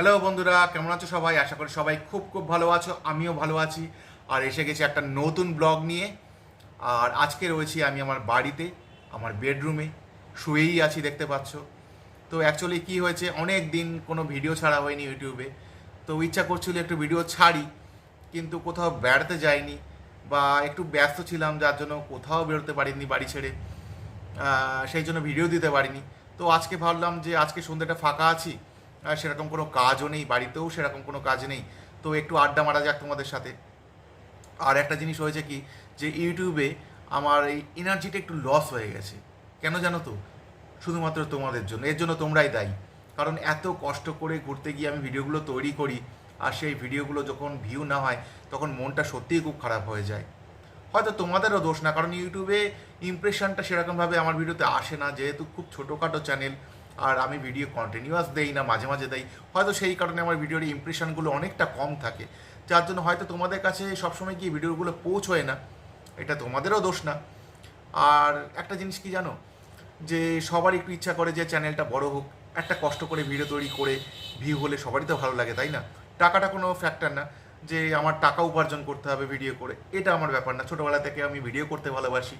Hello বন্ধুরা, কেমন আছো সবাই? আশা করি সবাই খুব খুব ভালো আছো, আমিও ভালো আছি। আর এসে গেছি একটা নতুন ব্লগ নিয়ে। আর আজকে রয়েছি আমি আমার বাড়িতে, আমার বেডরুমে। শুয়েই আছি, দেখতে পাচ্ছ। তো অ্যাকচুয়ালি কি হয়েছে, অনেক দিন কোনো ভিডিও ছাড়া হয়নি ইউটিউবে। তো ইচ্ছা করছিল একটু ভিডিও ছাড়ি, কিন্তু কোথাও বেড়াতে যাইনি বা একটু ব্যস্ত ছিলাম, যার জন্য কোথাও বেরোতে পারিনি বাড়ি ছেড়ে। সেই জন্য ভিডিও দিতে পারিনি। তো আজকে ভাবলাম যে আজকে সন্ধ্যাটা ফাঁকা আছি সেরকম কোনো কাজও নেই, বাড়িতেও সেরকম কোনো কাজ নেই। তো একটু আড্ডা মারা যাক তোমাদের সাথে। আর একটা জিনিস হয়েছে কি, যে ইউটিউবে আমার এই এনার্জিটা একটু লস হয়ে গেছে। কেন জানো তো? শুধুমাত্র তোমাদের জন্য, এর জন্য তোমরাই দায়ী। কারণ এত কষ্ট করে ঘুরতে গিয়ে আমি ভিডিওগুলো তৈরি করি, আর সেই ভিডিওগুলো যখন ভিউ না হয়, তখন মনটা সত্যিই খুব খারাপ হয়ে যায়। হয়তো তোমাদেরও দোষ না, কারণ ইউটিউবে ইমপ্রেশনটা সেরকমভাবে আমার ভিডিওতে আসে না, যেহেতু খুব ছোটোখাটো চ্যানেল আর আমি ভিডিও কন্টিনিউয়াস দেই না, মাঝে মাঝে দেই। হয়তো সেই কারণে আমার ভিডিওর ইমপ্রেশনগুলো অনেকটা কম থাকে। যার জন্য হয়তো তোমাদের কাছে সবসময় গিয়ে ভিডিওগুলো পৌঁছয় না। এটা তোমাদেরও দোষ না। আর একটা জিনিস কি জানো? যে সবার একটু ইচ্ছা করে যে চ্যানেলটা বড় হোক, একটা কষ্ট করে ভিডিও তৈরি করে ভিউ হলে সবারই তো ভালো লাগে, তাই না? টাকাটা কোনো ফ্যাক্টর না। যে আমার টাকা উপার্জন করতে হবে ভিডিও করে, এটা আমার ব্যাপার না। ছোটোবেলা থেকে আমি ভিডিও করতে ভালোবাসি।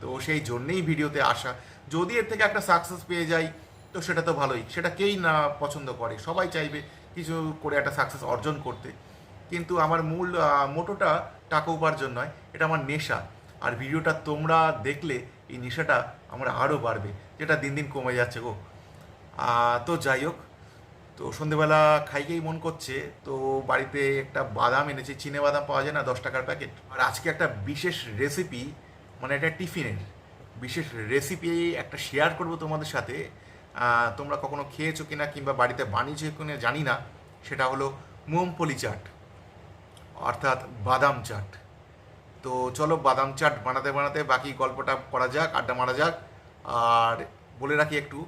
তো সেই জন্যেই ভিডিওতে আসা। যদি এর থেকে একটা সাকসেস পেয়ে যাই তো সেটা তো ভালোই। সেটা কেই না পছন্দ করে। সবাই চাইবে কিছু করে একটা সাকসেস অর্জন করতে। কিন্তু আমার মূল মোটোটা টাকা উপার্জন নয়, এটা আমার নেশা। আর ভিডিওটা তোমরা দেখলে এই নেশাটা আমার আরও বাড়বে, যেটা দিন দিন কমে যাচ্ছে গো। তো যাই হোক, তো সন্ধেবেলা খাইকেই মন করছে। তো বাড়িতে একটা বাদাম এনেছি, চিনে বাদাম পাওয়া যায় না, দশ টাকার প্যাকেট আর আজকে একটা বিশেষ রেসিপি মানে এটা টিফিনের, বিশেষ রেসিপি একটা শেয়ার করব তোমাদের সাথে। তোমরা কখনো খেয়েছো কিনা কিংবা বাড়িতে বানিয়েছো কিনা জানি না। সেটা হলো মুমফলি চাট, অর্থাৎ বাদাম চাট। তো চলো বাদাম চাট বানাতে বানাতে বাকি গল্পটা করা যাক, আড্ডা মারা যাক। আর বলে রাখি একটু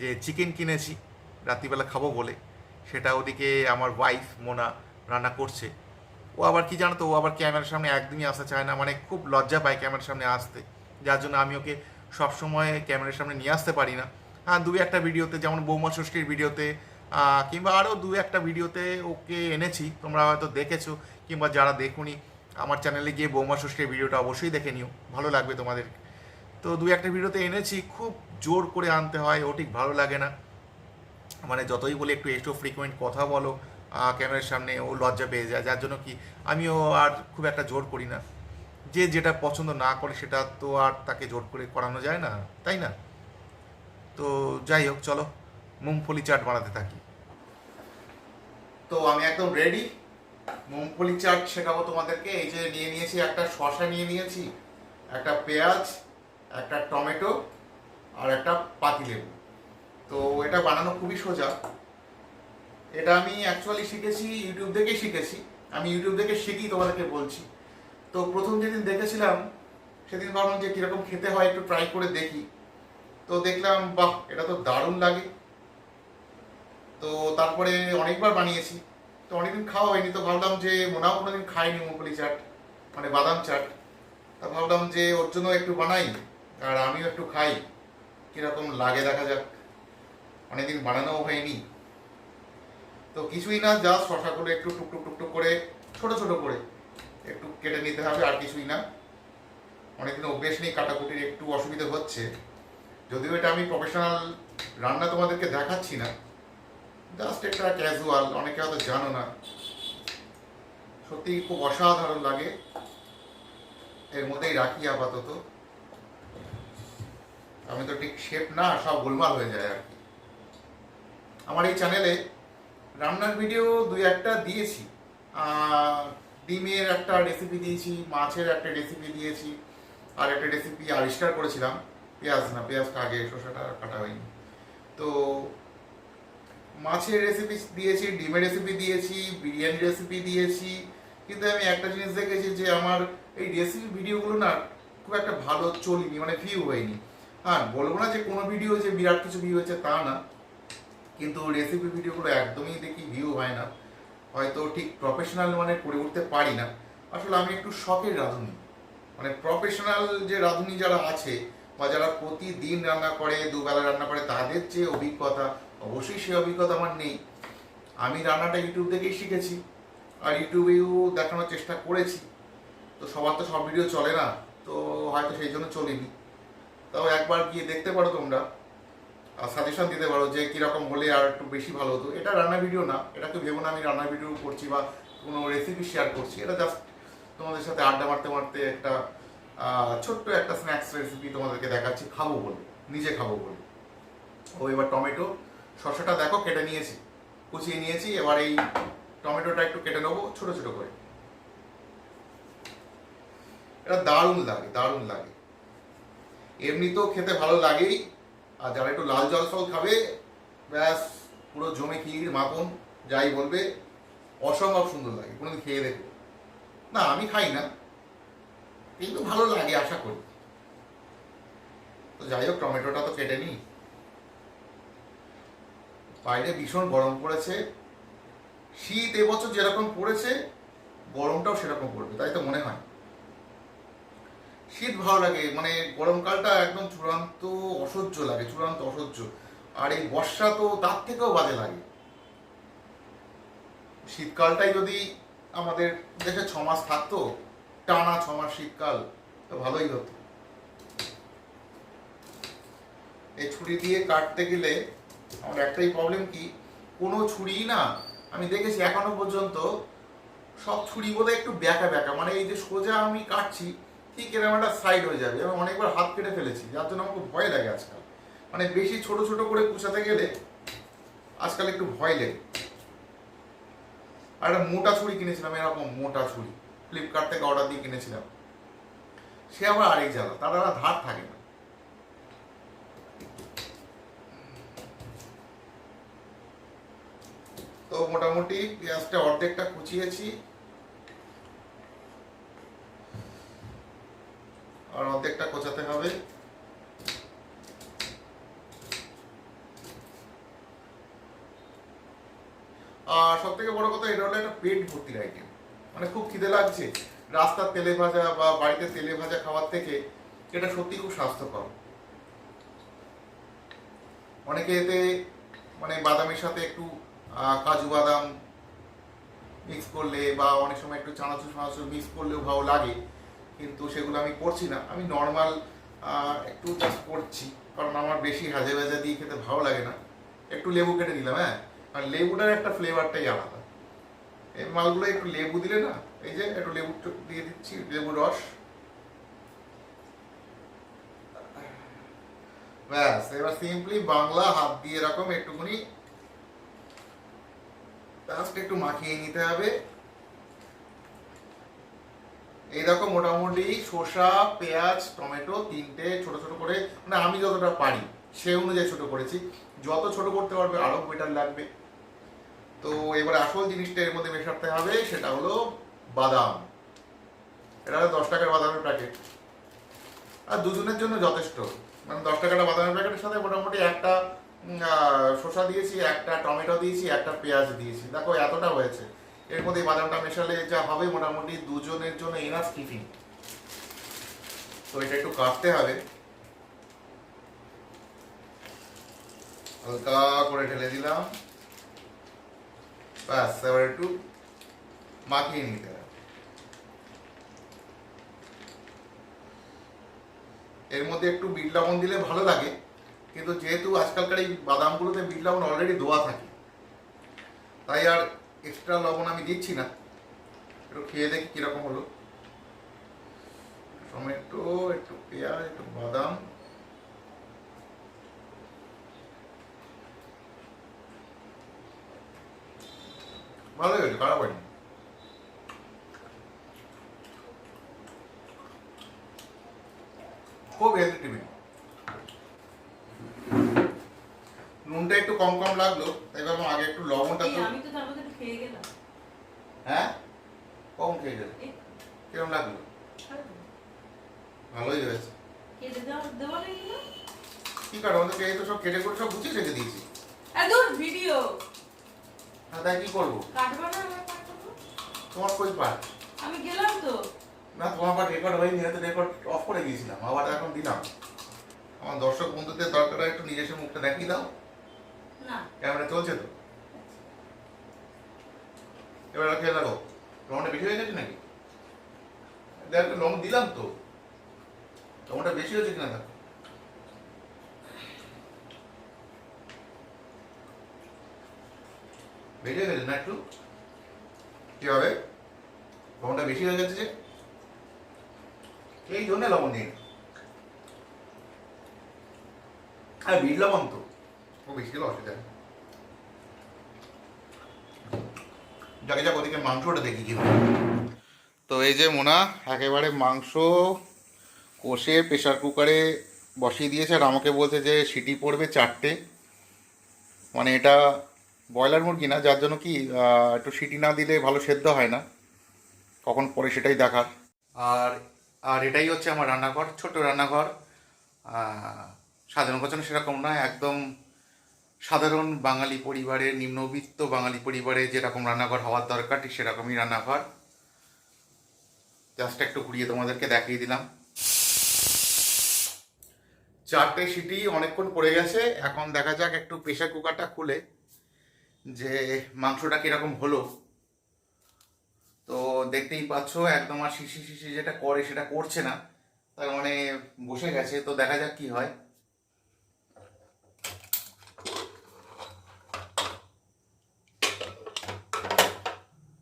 যে চিকেন কিনেছি, রাত্রিবেলা খাব বলে। সেটা ওদিকে আমার ওয়াইফ মোনা রান্না করছে। ও আবার কি জানো তো, ও আবার ক্যামেরার সামনে একদমই আসতে চায় না মানে খুব লজ্জা পায় ক্যামেরার সামনে আসতে। যার জন্য আমি ওকে সবসময় ক্যামেরার সামনে নিয়ে আসতে পারি না। দু একটা ভিডিওতে, যেমন বৌমা ষষ্ঠীর ভিডিওতে কিংবা আরও দু একটা ভিডিওতে ওকে এনেছি, তোমরা হয়তো দেখেছ, কিংবা যারা দেখুনি, আমার চ্যানেলে গিয়ে বৌমা ষষ্ঠীর ভিডিওটা অবশ্যই দেখে নিও, ভালো লাগবে তোমাদের। তো দু একটা ভিডিওতে এনেছি, খুব জোর করে আনতে হয়, ও ঠিক ভালো লাগে না। মানে যতই বলি একটু একটু ফ্রিকোয়েন্ট কথা বলো ক্যামেরার সামনে ও লজ্জা পেয়ে যায়, যার জন্য কি, আমিও আর খুব একটা জোর করি না। যে যেটা পছন্দ না করে সেটা তো আর তাকে জোর করে করানো যায় না, তাই না? তো যাই হোক, চলো, মুংফলি চাট বানাতে থাকি। তো আমি একদম রেডি মুংফলি চাট শেখাবো তোমাদেরকে। এই যে নিয়ে নিয়েছি, একটা শসা নিয়ে নিয়েছি, একটা পেঁয়াজ, একটা টমেটো আর একটা পাতিলেবু। তো এটা বানানো খুবই সোজা। এটা আমি অ্যাকচুয়ালি শিখেছি, ইউটিউব থেকেই শিখেছি। আমি ইউটিউব থেকে শিখি, তোমাদেরকে বলছি। তো প্রথম যেদিন দেখেছিলাম, সেদিন ভাবলাম যে কীরকম খেতে হয়, একটু ট্রাই করে দেখি। তো দেখলাম, বাহ, এটা তো দারুণ লাগে। তো তারপরে অনেকবার বানিয়েছি। তো অনেকদিন খাওয়া হয়নি, তো ভাবলাম যে মোনাও কোনোদিন খাইনি মুগলি চাট মানে বাদাম চাট। তা ভাবলাম যে ওর জন্য একটু বানাই, আর আমিও একটু খাই। কীরকম লাগে দেখা যাক। অনেকদিন বানানোও হয়নি। তো কিছুই না যা শশাগুলো একটু টুকটুক টুকটুক করে, ছোট ছোট করে একটু কেটে নিতে হবে, আর কিছুই না। অনেকদিন অভ্যেস নেই, কাটাকুটির একটু অসুবিধা হচ্ছে। যদিও এটা আমি প্রফেশনাল রান্না তোমাদেরকে দেখাচ্ছি না জাস্ট একটা ক্যাজুয়াল অনেকে হয়তো জানো না। সত্যি খুব অসাধারণ লাগে। এর মধ্যেই রাখি আপাতত। আমি তো ঠিক শেপ না, সব গোলমাল হয়ে যায় আর কি। আমার এই চ্যানেলে রান্নার ভিডিও দুই একটা দিয়েছি। ডিমের একটা রেসিপি দিয়েছি, মাছের একটা রেসিপি দিয়েছি, আর একটা রেসিপি আবিষ্কার করেছিলাম। পেঁয়াজ না পেঁয়াজটা আগে শসাটা কাটা হয়নি। তো মাছের রেসিপি দিয়েছি, ডিমের রেসিপি দিয়েছি বিরিয়ানি রেসিপি দিয়েছি। কিন্তু আমি একটা জিনিস দেখেছি যে আমার এই রেসিপি ভিডিওগুলো না খুব একটা ভালো চলিনি মানে ভিউ হয়নি। হ্যাঁ বলব না যে কোনো ভিডিও যে বিরাট কিছু ভিউ হয়েছে তা না, কিন্তু রেসিপি ভিডিওগুলো একদমই দেখি ভিউ হয় না। হয়তো ঠিক প্রফেশনাল মানে করে উঠতে পারি না। আসলে আমি একটু শখের রাঁধুনি। মানে প্রফেশনাল যে রাঁধুনি যারা আছে বা যারা প্রতিদিন রান্না করে, দুবেলা রান্না করে, তাদের যে অভিজ্ঞতা, অবশ্যই সেই অভিজ্ঞতা আমার নেই। আমি রান্নাটা ইউটিউব থেকেই শিখেছি আর ইউটিউবেও দেখানোর চেষ্টা করেছি। তো সবার তো সব ভিডিও চলে না, তো হয়তো সেই জন্য চলিনি। তাও একবার গিয়ে দেখতে পারো তোমরা আর সাজেশন দিতে পারো যে কীরকম হলে আর একটু বেশি ভালো হতো। এটা রান্না ভিডিও না, এটা তো ভেবো না আমি রান্না ভিডিও করছি বা কোনো রেসিপি শেয়ার করছি। এটা জাস্ট তোমাদের সাথে আড্ডা মারতে মারতে একটা ছোট্ট একটা স্ন্যাক্স রেসিপি তোমাদেরকে দেখাচ্ছি, খাব বলে, নিজে খাব বলে। ও, এবার টমেটো, শসাটা দেখো, কেটে নিয়েছি, কুচিয়ে নিয়েছি, এবার এই টমেটোটা একটু কেটে নেব, ছোট ছোট করে। এটা দারুণ লাগে দারুণ লাগে। এমনিতেও খেতে ভালো লাগেই, আর যারা একটু লাল জল ফল খাবে, ব্যাস, পুরো জমে ক্ষীর, মাখন, যাই বলবে, অসম্ভব সুন্দর লাগে, কোনোদিন খেয়ে দেখো। না, আমি খাই না। কিন্তু ভালো লাগে, আশা করি। তো যাই হোক, টমেটোটা তো কেটে নিই। বাইরে ভীষণ গরম পড়েছে। শীত এবছর যেরকম পড়েছে, গরমটাও সেরকম পড়বে, তাই তো মনে হয়। শীত ভালো লাগে মানে গরমকালটা একদম চূড়ান্ত অসহ্য লাগে, চূড়ান্ত অসহ্য। আর এই বর্ষা তো তার থেকেও বাজে লাগে। শীতকালটাই যদি আমাদের দেশে ছ মাস থাকতো টানা ছ মাস শীতকাল তো ভালোই হতো। এই ছুরি দিয়ে কাটতে গেলে আমার একটাই প্রবলেম কি, কোনো ছুরি না, আমি দেখেছি এখনও পর্যন্ত সব ছুরি বোধহয় একটু ব্যাকা ব্যাকা মানে এই যে সোজা আমি কাটছি, ঠিক এরকম একটা সাইড হয়ে যাবে, এবং অনেকবার হাত কেটে ফেলেছি, যার জন্য আমার খুব ভয় লাগে আজকাল। মানে বেশি ছোট ছোট করে কুচাতে গেলে আজকাল একটু ভয় লাগে। আর একটা মোটা ছুরি কিনেছিলাম, এরকম মোটা ছুরি। ফ্লিপকার্ট থেকে অর্ডার দিয়ে কিনেছিলাম। সে আবার আরেক জ্বালা, তার আর ধার থাকে না। তো মোটামুটি পেঁয়াজটা অর্ধেকটা কুচিয়েছি। আর অর্ধেকটা কোচাতে হবে। আর সব থেকে বড় কথা, এটা হলো একটা পেট ভর্তির আইটেম মানে খুব খিদে লাগছে। রাস্তার তেলে ভাজা বা বাড়িতে তেলে ভাজা খাওয়ার থেকে এটা সত্যি খুব স্বাস্থ্যকর। অনেকে এতে মানে বাদামের সাথে একটু কাজু বাদাম মিক্স করলে বা অনেক সময় একটু চানাচুর ফানাচুর মিক্স করলেও ভালো লাগে। কিন্তু সেগুলো আমি করছি না। আমি নর্মাল একটু জাস্ট করছি। কারণ আমার বেশি হাজে ভাজা দিয়ে খেতে ভালো লাগে না। একটু লেবু কেটে দিলাম হ্যাঁ? আর লেবুটার একটা ফ্লেভারটাই আলাদা। এই মালগুলো একটু লেবু দিলে না, এই যে একটু লেবু দিয়ে দিচ্ছি, লেবু রস। ব্যাস, এবার সিম্পলি বাংলা হাত দিয়ে এরকম একটুখানি জাস্ট একটু মাখিয়ে নিতে হবে। এইরকম মোটামুটি শসা, পেঁয়াজ, টমেটো তিনটে ছোট ছোট করে মানে আমি যতটা পারি, সে অনুযায়ী ছোট করেছি। যত ছোট করতে পারবে, আরও বেটার লাগবে। তো এবারে আসল জিনিসটা এর মধ্যে মেশাতে হবে, সেটা হলো বাদাম। এটা হলো দশ টাকার বাদামের প্যাকেট। আর দুজনের জন্য যথেষ্ট। মানে দশ টাকাটা বাদামের প্যাকেটের সাথে মোটামুটি একটা শসা দিয়েছি, একটা টমেটো দিয়েছি, একটা পেঁয়াজ দিয়েছি। দেখো, এতটা হয়েছে। এর মধ্যে এই বাদামটা মেশালে যা হবে, মোটামুটি দুজনের জন্য এনাফ টিফিন তো এটা একটু কাটতে হবে। হালকা করে ঢেলে দিলাম। ব্যাস এবার একটু মাখিয়ে নিতে হবে। এর মধ্যে একটু বিট লবণ দিলে ভালো লাগে, কিন্তু যেহেতু আজকালকার এই বাদামগুলোতে বিট লবণ অলরেডি দেওয়া থাকে, তাই আর এক্সট্রা লবণ আমি দিচ্ছি না। একটু খেয়ে দেখি কীরকম হলো। টমেটো, একটু পেঁয়াজ, একটু বাদাম। ভালো হয়েছে খারাপ হয়নি। খুব হেলদি টিফিন। নুনটা একটু কম কম লাগল তাই ভাবলাম আগে একটু লবণটা তো আমি তো তার মধ্যে খেয়ে গেলাম। হ্যাঁ? কম খেয়ে গেলে। কিরম লাগল? ভালোই হয়েছে। কেটে দেওয়া দেওয়া না কি কারণ? আমাদেরকে এই তো সব কেটে করে সব গুছিয়ে রেখে দিয়েছি। এ দূর ভিডিও। তাই কি করব? কাটবা না তোমার কই পার আমি গেলাম তো। না তোমার পার রেকর্ড হয়নি হয়তো রেকর্ড অফ করে দিয়েছিলাম আবার এখন দিলাম। আমার দর্শক বন্ধুদের দরকার হয় একটু নিজস্ব মুখটা দেখিয়ে দাও। না। ক্যামেরা চলছে তো? এবার খেয়ে দেখো লবণটা বেশি হয়ে গেছে নাকি? দেখ লবণ দিলাম তো। লবণটা বেশি হয়েছে কিনা দেখো। হয়ে গেছে না একটু। কি হবে? লবণটা বেশি হয়ে গেছে যে? এই জন্য লবণ দিন। আর বিট লবণ তো ও বেশি হলে অসুবিধা যাকে, যাক, ওদিকে মাংসটা দেখি কি তো এই যে মোনা, একেবারে মাংস কষে প্রেশার কুকারে বসিয়ে দিয়েছে আর আমাকে বলছে যে সিটি পড়বে চারটে। মানে এটা ব্রয়লার মুরগি না, যার জন্য কি একটু সিটি না দিলে ভালো সেদ্ধ হয় না? কখন পরে সেটাই দেখার। আর আর এটাই হচ্ছে আমার রান্নাঘর, ছোট রান্নাঘর। সাধারণ কথা সেরকম নয় একদম সাধারণ বাঙালি পরিবারে নিম্নবিত্ত বাঙালি পরিবারে যেরকম রান্নাঘর হওয়ার দরকার, ঠিক সেরকমই রান্নাঘর। জাস্ট একটু ঘুরিয়ে তোমাদেরকে দেখিয়ে দিলাম। চারটে সিটি অনেকক্ষণ পড়ে গেছে, এখন দেখা যাক একটু প্রেশার কুকারটা খুলে যে মাংসটা কীরকম হলো? তো দেখতেই পাচ্ছ, একদম আর শিশি শিশি যেটা করে সেটা করছে না। তার মানে বসে গেছে, তো দেখা যাক কি হয়।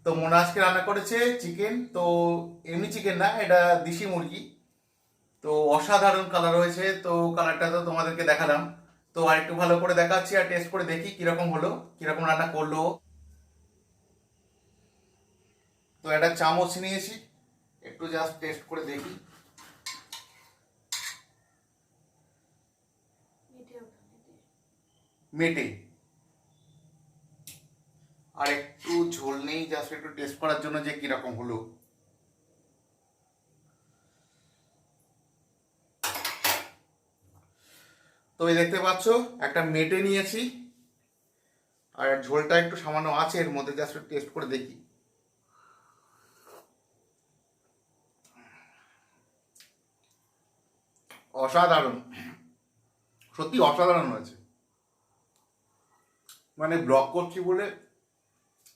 তো মোনা আজকে রান্না করেছে চিকেন, তো এমনি চিকেন না, এটা দেশি মুরগি। তো অসাধারণ কালার হয়েছে তো কালারটা তো তোমাদেরকে দেখালাম। তো আর একটু ভালো করে দেখাচ্ছি আর টেস্ট করে দেখি কীরকম হলো কীরকম রান্না করল। তো একটা চামচ নিয়েছি একটু জাস্ট টেস্ট করে দেখি। মেটে আর একটু ঝোল নেই জাস্ট একটু টেস্ট করার জন্য যে কীরকম হলো। তো এই দেখতে পাচ্ছ, একটা মেটে নিয়েছি। আর ঝোলটা একটু সামান্য আছে, এর মধ্যে জাস্ট টেস্ট করে দেখি। অসাধারণ। সত্যি অসাধারণ হয়েছে। মানে ব্লগ করছি বলে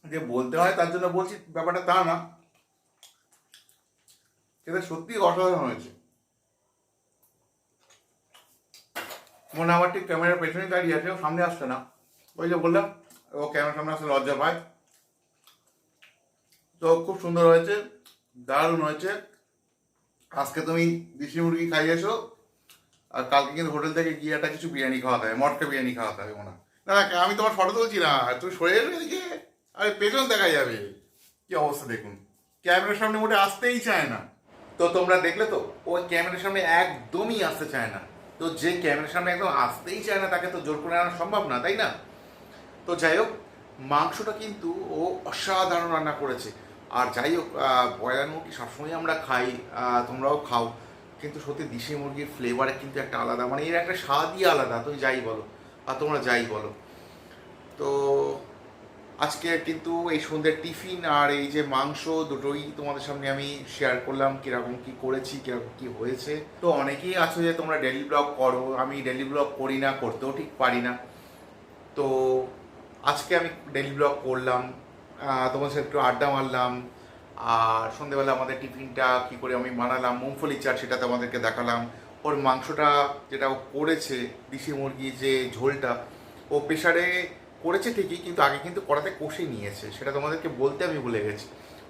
যে বলতে হয়, তার জন্য বলছি ব্যাপারটা তা না। সেটা সত্যি অসাধারণ হয়েছে। মনে আমার ঠিক ক্যামেরার পেছনে দাঁড়িয়ে আছে, ও সামনে আসছে না। ওই যে বললাম, ও ক্যামেরার সামনে আসতে লজ্জা পায়। তো খুব সুন্দর হয়েছে, দারুণ হয়েছে। আজকে তুমি দেশি মুরগি খাইয়েছো আর কালকে কিন্তু হোটেল থেকে গিয়ে একটা কিছু বিরিয়ানি খাওয়াতে হবে, মটকা বিরিয়ানি খাওয়াতে হবে মনে। না, আমি তোমার ফটো তুলছি না, তুমি সরে যাবে এদিকে। আরে, পেছন দেখা যাবে। কি অবস্থা দেখুন। ক্যামেরার সামনে মোটে আসতেই চায় না। তো তোমরা দেখলে তো ও ক্যামেরার সামনে একদমই আসতে চায় না। তো যে ক্যামেরার সামনে একদম আসতেই চায় না, তাকে তো জোর করে আনা সম্ভব না, তাই না? তো যাই হোক, মাংসটা কিন্তু ও অসাধারণ রান্না করেছে। আর যাই হোক ব্রয়লার মুরগি সবসময় আমরা খাই তোমরাও খাও, কিন্তু সত্যি দেশি মুরগির ফ্লেভারে কিন্তু একটা আলাদা মানে এর একটা স্বাদই আলাদা, তুমি যাই বলো, আর তোমরা যাই বলো। তো আজকে কিন্তু এই সন্ধ্যের টিফিন আর এই যে মাংস দুটোই তোমাদের সামনে আমি শেয়ার করলাম, কীরকম কি করেছি, কীরকম কি হয়েছে। তো অনেকেই আছো যে তোমরা ডেলি ব্লগ করো, আমি ডেলি ব্লগ করি না, করতেও ঠিক পারি না। তো আজকে আমি ডেলি ব্লগ করলাম তোমার সাথে একটু আড্ডা মারলাম, আর সন্ধেবেলা আমাদের টিফিনটা কি করে আমি বানালাম, মুংফলি চাট সেটা তোমাদেরকে দেখালাম। ওর মাংসটা যেটা ও করেছে, দেশি মুরগি যে ঝোলটা, ও প্রেশারে করেছে ঠিকই, কিন্তু আগে কিন্তু কড়াতে কষে নিয়েছে। সেটা তোমাদেরকে বলতে আমি ভুলে গেছি।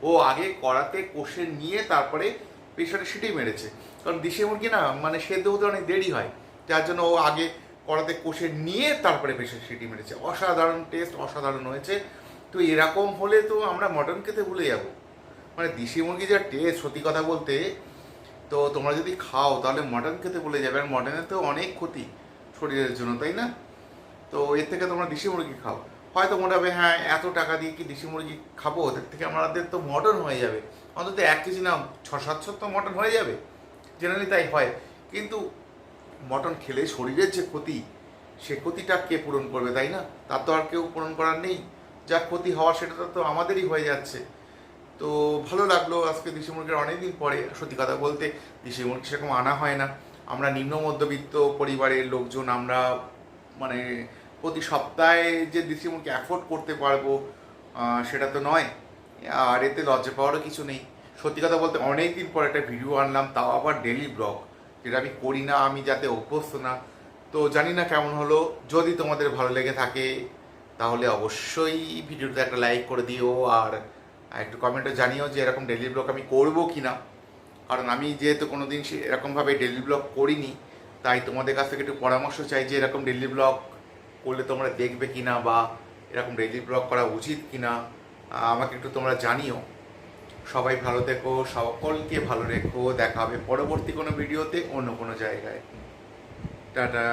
ও আগে কড়াতে কষে নিয়ে তারপরে প্রেশারে সিটি মেরেছে। কারণ দেশি মুরগি না মানে সেদ্ধ হতে অনেক দেরি হয়। যার জন্য ও আগে কড়াতে কষে নিয়ে তারপরে প্রেশার সিটি মেরেছে। অসাধারণ টেস্ট অসাধারণ হয়েছে। তো এরকম হলে তো আমরা মটন খেতে ভুলে যাব। মানে দেশি মুরগি যা টেস্ট সত্যি কথা বলতে, তো তোমরা যদি খাও, তাহলে মটন খেতে ভুলে যাবে। আর মটনের তো অনেক ক্ষতি শরীরের জন্য, তাই না? তো এর থেকে তোমরা দেশি মুরগি খাও। হয়তো মনে হবে হ্যাঁ এত টাকা দিয়ে কি দেশি মুরগি খাব? ওদের থেকে আমাদের তো মটন হয়ে যাবে। অন্তত এক কেজি না ছ সাতশো তো মটন হয়ে যাবে। জেনারেলি তাই হয়। কিন্তু মটন খেলে শরীরের যে ক্ষতি, সে ক্ষতিটা কে পূরণ করবে, তাই না? তার তো আর কেউ পূরণ করার নেই। যা ক্ষতি হওয়া, সেটা তো আমাদেরই হয়ে যাচ্ছে। তো ভালো লাগল আজকে দেশি মুরগির অনেকদিন পরে। সত্যি কথা বলতে, দেশি মুরগি সেরকম আনা হয় না। আমরা নিম্ন মধ্যবিত্ত পরিবারের লোকজন, আমরা মানে প্রতি সপ্তাহে যে মুরগি অ্যাফোর্ড করতে পারব সেটা তো নয়। আর এতে লজ্জা পাওয়ারও কিছু নেই। সত্যি কথা বলতে অনেক দিন পর একটা ভিডিও আনলাম, তাও আবার ডেলি ব্লগ যেটা আমি করি না, আমি যাতে অভ্যস্ত না। তো জানি না কেমন হলো, যদি তোমাদের ভালো লেগে থাকে, তাহলে অবশ্যই ভিডিওতে একটা লাইক করে দিও, আর একটু কমেন্টে জানিও যে এরকম ডেলি ব্লগ আমি করব কি না কারণ আমি যেহেতু কোনো দিন এরকমভাবে ডেলি ব্লগ করিনি, তাই তোমাদের কাছ থেকে একটু পরামর্শ চাই যে এরকম ডেলি ব্লগ করলে তোমরা দেখবে কি না বা এরকম ডেলি ব্লগ করা উচিত কি না আমাকে একটু তোমরা জানিও। সবাই ভালো দেখো সকলকে ভালো রেখো দেখাবে পরবর্তী কোনো ভিডিওতে অন্য কোনো জায়গায়। টাটা।